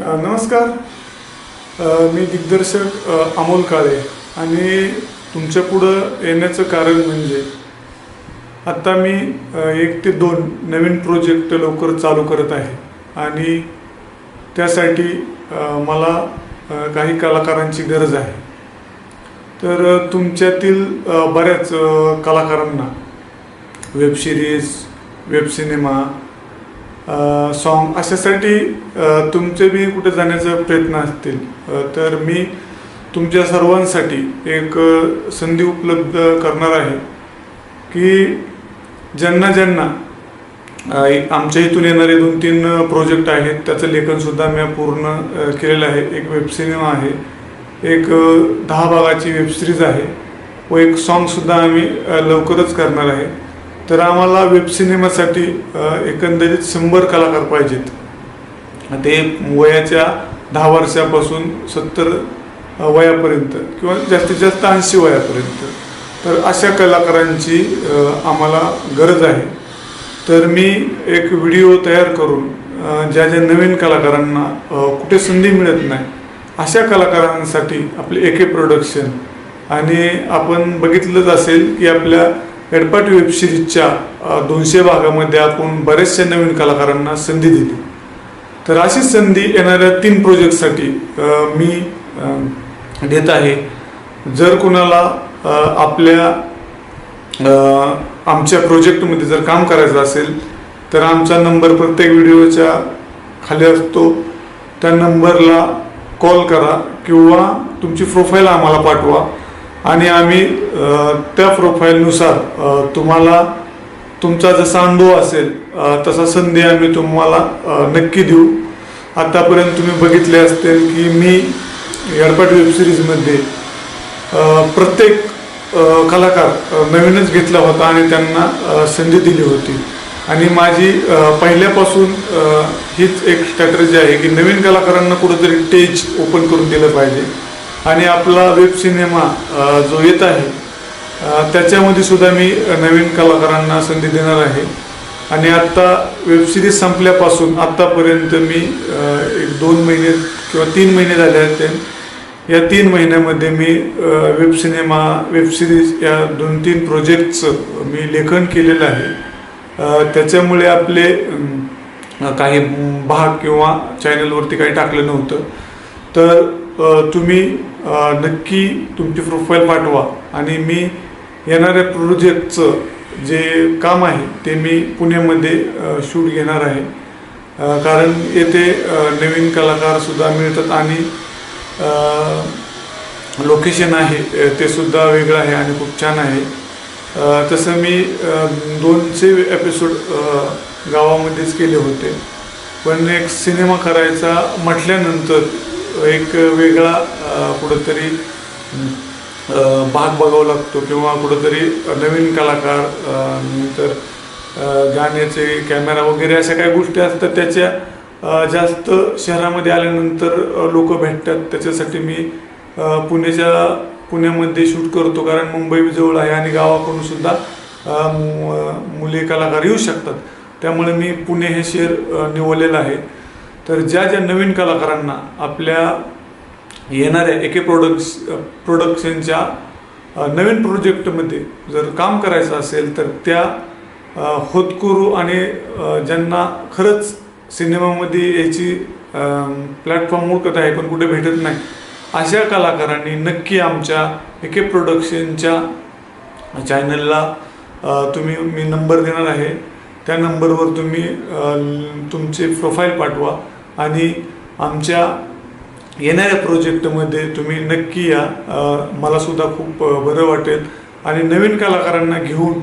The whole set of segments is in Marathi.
नमस्कार. मी दिग्दर्शक अमोल काळे आणि तुमच्या पुढं येण्याचं कारण म्हणजे आत्ता मी एक ते दोन नवीन प्रोजेक्ट लवकर चालू करत आहे आणि त्यासाठी मला काही कलाकारांची गरज आहे. तर तुमच्यातील बऱ्याच कलाकारांना web series web cinema song अशासाठी तुमचे बी कुठे जाण्याचा प्रयत्न असतील. तर मी तुमच्या सर्वांसाठी एक संधी उपलब्ध करणार आहे की ज्यांना ज्यांना एक आमच्या इथून येणारे दोन तीन प्रोजेक्ट आहेत त्याचं लेखनसुद्धा मी पूर्ण केलेलं आहे. एक वेब सिनेमा आहे एक दहा भागाची वेबसिरीज आहे व एक सॉन्गसुद्धा आम्ही लवकरच करणार आहे. तर आम्हाला वेब सिनेमासाठी एकंदरीत शंभर कलाकार पाहिजेत. ते वयाच्या दहा वर्षापासून सत्तर वयापर्यंत किंवा जास्तीत जास्त ऐंशी वयापर्यंत. तर अशा कलाकारांची आम्हाला गरज आहे. तर मी एक व्हिडिओ तयार करून ज्या ज्या नवीन कलाकारांना कुठे संधी मिळत नाही अशा कलाकारांसाठी आपले एके प्रोडक्शन आणि आपण बघितलंच असेल की आपल्या एडपाट वेब सिरीजच्या दोनशे भागामध्ये आपण बऱ्याचशा नवीन कलाकारांना संधी दिली. तर अशी संधी येणाऱ्या तीन प्रोजेक्टसाठी मी देत आहे. जर कुणाला आपल्या आमच्या प्रोजेक्टमध्ये जर काम करायचं असेल तर आमचा नंबर प्रत्येक व्हिडिओच्या खाली असतो. त्या नंबरला कॉल करा किंवा तुमची प्रोफाईल आम्हाला पाठवा. आणि आम्ही त्या प्रोफाईलनुसार तुम्हाला तुमचा जसा अनुभव असेल तसा संधी आम्ही तुम्हाला नक्की देऊ. आतापर्यंत तुम्ही बघितले असतील की मी एडपाट वेब सिरीजमध्ये प्रत्येक कलाकार नवीनच घेतला होता आणि त्यांना संधी दिली होती. आणि माझी पहिल्यापासून हीच एक स्ट्रॅटर्जी आहे की नवीन कलाकारांना कुठंतरी टेज ओपन करून दिलं पाहिजे. आणि आपला वेब सिनेमा जो येत आहे त्याच्यामध्ये सुद्धा मी नवीन कलाकारांना संधी देणार आहे. आणि आत्ता वेबसिरीज संपल्यापासून आत्तापर्यंत मी एक दोन महिने किंवा तीन महिने झाले आहेत या तीन महिन्यामध्ये मी वेब सिनेमा वेबसिरीज या दोन तीन प्रोजेक्टचं मी लेखन केलेलं आहे. त्याच्यामुळे आपले काही भाग किंवा चॅनलवरती काही टाकलं नव्हतं. तर तुम्ही नक्की तुमची प्रोफाईल पाठवा. आणि मी येणाऱ्या प्रोजेक्टचं जे काम आहे ते मी पुण्यामध्ये शूट घेणार आहे. कारण येथे नवीन कलाकारसुद्धा मिळतात आणि लोकेशन आहे तेसुद्धा ते सुद्धा वेगळं आहे आणि खूप छान आहे. तसं मी दोनशे एपिसोड गावामध्येच केले होते. पण एक सिनेमा करायचा म्हटल्यानंतर एक वेगळा कुठंतरी भाग बघावा लागतो किंवा कुठंतरी नवीन कलाकार नंतर गाण्याचे कॅमेरा वगैरे अशा काही गोष्टी असतात त्याच्या जास्त शहरामध्ये आल्यानंतर लोक भेटतात. त्याच्यासाठी मी पुण्याच्या पुण्यामध्ये शूट करतो. कारण मुंबई जवळ आहे आणि गावाकडून सुद्धा मुले कलाकार येऊ शकतात. त्यामुळे मी पुणे हे शहर निवडलेलं आहे. तर ज्या ज्या नवीन कलाकारांना आपल्या येणाऱ्या एके प्रोडक्ट्स प्रोडक्शनच्या नवीन प्रोजेक्टमध्ये जर काम करायचं असेल तर त्या होतकुरू आणि ज्यांना खरंच सिनेमामध्ये याची प्लॅटफॉर्म ओळखत आहे पण कुठे भेटत नाही अशा कलाकारांनी नक्की आमच्या एके प्रोडक्शनच्या चॅनलला तुम्ही मी नंबर देणार आहे. त्या नंबरवर तुम्ही तुमचे प्रोफाईल पाठवा. आणि आमच्या येणाऱ्या प्रोजेक्टमध्ये तुम्ही नक्की या. मलासुद्धा खूप बरं वाटेल. आणि नवीन कलाकारांना घेऊन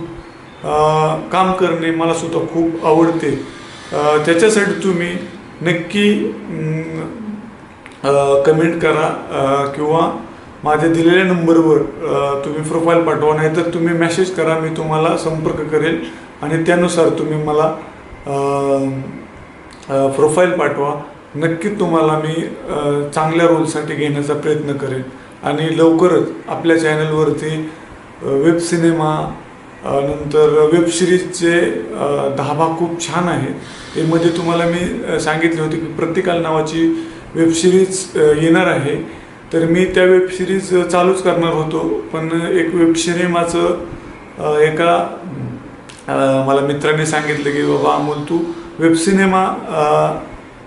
काम करणे मलासुद्धा खूप आवडते. त्याच्यासाठी तुम्ही नक्की कमेंट करा किंवा माझ्या दिलेल्या नंबरवर तुम्ही प्रोफाईल पाठवा. नाहीतर तुम्ही मेसेज करा मी तुम्हाला संपर्क करेल. आणि त्यानुसार तुम्ही मला प्रोफाईल पाठवा. नक्की तुम्हाला मी चांगल्या रोलसाठी घेण्याचा प्रयत्न करेन. आणि लवकरच आपल्या चॅनलवरती वेब सिनेमा नंतर वेब सिरीजचे धाबा खूप छान आहेत यामध्ये तुम्हाला मी सांगितले होते की प्रतिकाल नावाची वेबसिरीज येणार आहे. तर मी त्या वेबसिरीज चालूच करणार होतो. पण एक वेब सिनेमाचं एका मला मित्राने सांगितलं की बाबा अमोल तू वेब सिनेमा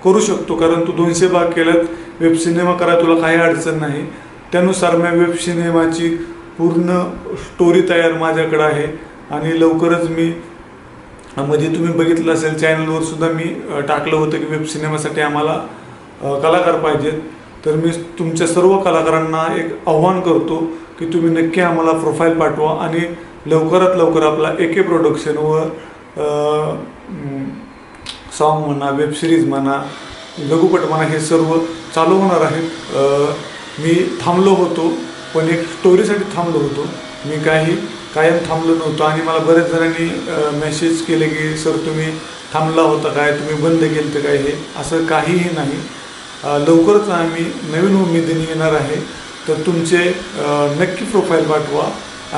करू शकतो. कारण तू दोनशे भाग केल्यात वेब सिनेमा करा तुला काही अडचण नाही. त्यानुसार मी वेब सिनेमाची पूर्ण स्टोरी तयार माझ्याकडे आहे. आणि लवकरच मी मध्ये तुम्ही बघितलं असेल चॅनलवर सुद्धा मी टाकलं होतं की वेब सिनेमासाठी आम्हाला कलाकार पाहिजेत. तर मी तुमच्या सर्व कलाकारांना एक आव्हान करतो की तुम्ही नक्की आम्हाला प्रोफाईल पाठवा. आणि लवकरात लवकर आपला ए के प्रोडक्शन व सॉन्ग म्हणा वेब सिरीज म्हणा लघुपट म्हणा हे सर्व चालू होणार आहेत. मी थांबलो होतो पण एक स्टोरीसाठी थांबलो होतो. मी काही कायम थांबलो नव्हतो आणि मला बऱ्याच जणांनी मेसेज केले की सर तुम्ही थांबला होता काय? तुम्ही बंद केलं तर काय हे? असं काहीही नाही. लवकरच आम्ही नवीन उमेदीने येणार आहे. तर तुमचे नक्की प्रोफाईल पाठवा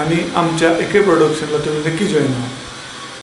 आणि आमच्या एके प्रोडक्शनला तुम्ही नक्की जॉईन व्हा.